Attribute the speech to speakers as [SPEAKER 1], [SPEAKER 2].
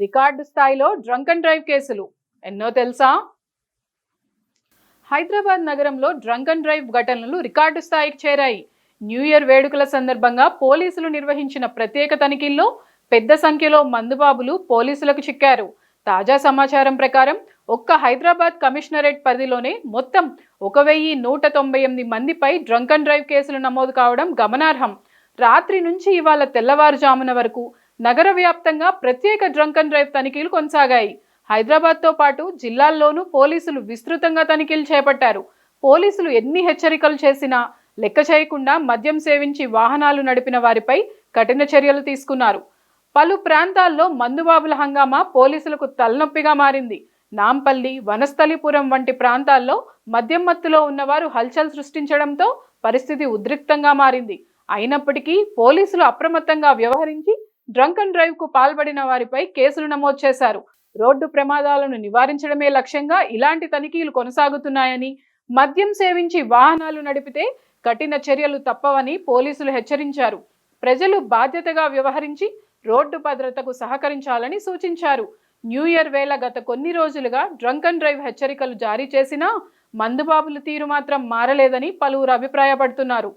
[SPEAKER 1] Record స్థాయిలో drunk and drive కేసులు. ఎన్నో తెలుసా? హైదరాబాద్ నగరంలో డ్రంక్ అండ్ డ్రైవ్ ఘటనలు రికార్డు స్థాయికి చేరాయి. న్యూ ఇయర్ వేడుకల సందర్భంగా పోలీసులు నిర్వహించిన ప్రత్యేక తనిఖీల్లో పెద్ద సంఖ్యలో మందుబాబులు పోలీసులకు చిక్కారు. తాజా సమాచారం ప్రకారం ఒక్క హైదరాబాద్ కమిషనరేట్ పరిధిలోనే మొత్తం ఒక వెయ్యి నూట తొంభై ఎనిమిది మందిపై డ్రంక్ అండ్ డ్రైవ్ కేసులు నమోదు కావడం గమనార్హం. రాత్రి నుంచి ఇవాళ తెల్లవారుజామున వరకు నగర వ్యాప్తంగా ప్రత్యేక డ్రంక్ అండ్ డ్రైవ్ తనిఖీలు కొనసాగాయి. హైదరాబాద్తో పాటు జిల్లాల్లోనూ పోలీసులు విస్తృతంగా తనిఖీలు చేపట్టారు. పోలీసులు ఎన్ని హెచ్చరికలు చేసినా లెక్క చేయకుండా మద్యం సేవించి వాహనాలు నడిపిన వారిపై కఠిన చర్యలు తీసుకున్నారు. పలు ప్రాంతాల్లో మందుబాబుల హంగామా పోలీసులకు తలనొప్పిగా మారింది. నాంపల్లి వనస్థలిపురం వంటి ప్రాంతాల్లో మద్యం మత్తులో ఉన్నవారు హల్చల్ సృష్టించడంతో పరిస్థితి ఉద్రిక్తంగా మారింది. అయినప్పటికీ పోలీసులు అప్రమత్తంగా వ్యవహరించి డ్రంక్ అండ్ డ్రైవ్కు పాల్పడిన వారిపై కేసులు నమోదు చేశారు. రోడ్డు ప్రమాదాలను నివారించడమే లక్ష్యంగా ఇలాంటి తనిఖీలు కొనసాగుతున్నాయని మద్యం సేవించి వాహనాలు నడిపితే కఠిన చర్యలు తప్పవని పోలీసులు హెచ్చరించారు. ప్రజలు బాధ్యతగా వ్యవహరించి రోడ్డు భద్రతకు సహకరించాలని సూచించారు. న్యూ ఇయర్ వేళ గత కొన్ని రోజులుగా డ్రంక్ అండ్ డ్రైవ్ హెచ్చరికలు జారీ చేసినా మందుబాబుల తీరు మాత్రం మారలేదని పలువురు అభిప్రాయపడుతున్నారు.